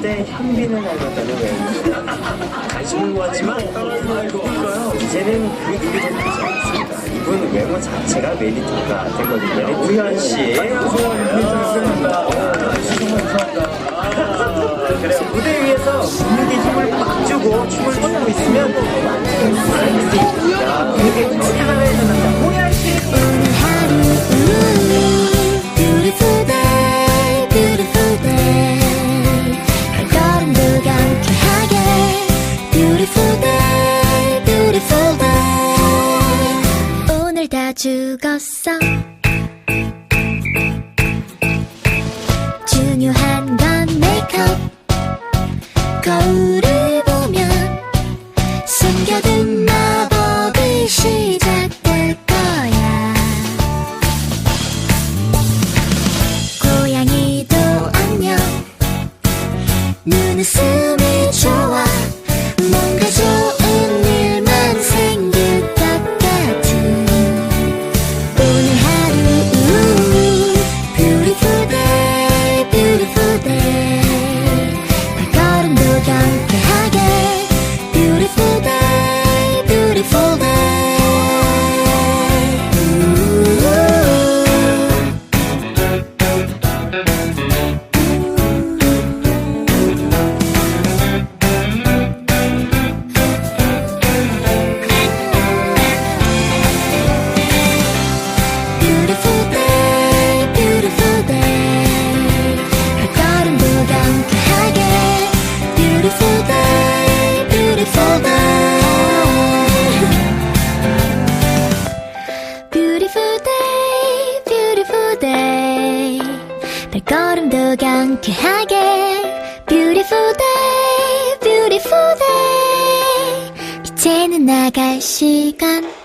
때 현빈을 닮았다는 외모. 관심을 모았지만 이제는 그더 크지 않습니다. 이분 외모 자체가 메리트가 되거든요. 우현 씨. 무대 위에서 근육에 힘을 빡 주고 춤을 추고 있으면 살아있을 수 있습니다. 죽었어 중요한 건 메이크업 거울을 보면 숨겨둔 마법이 시작될 거야. 고양이도 안녕. 눈웃음이 좋아. Bye. 발걸음도 경쾌하게. Beautiful day, beautiful day. 이제는 나갈 시간.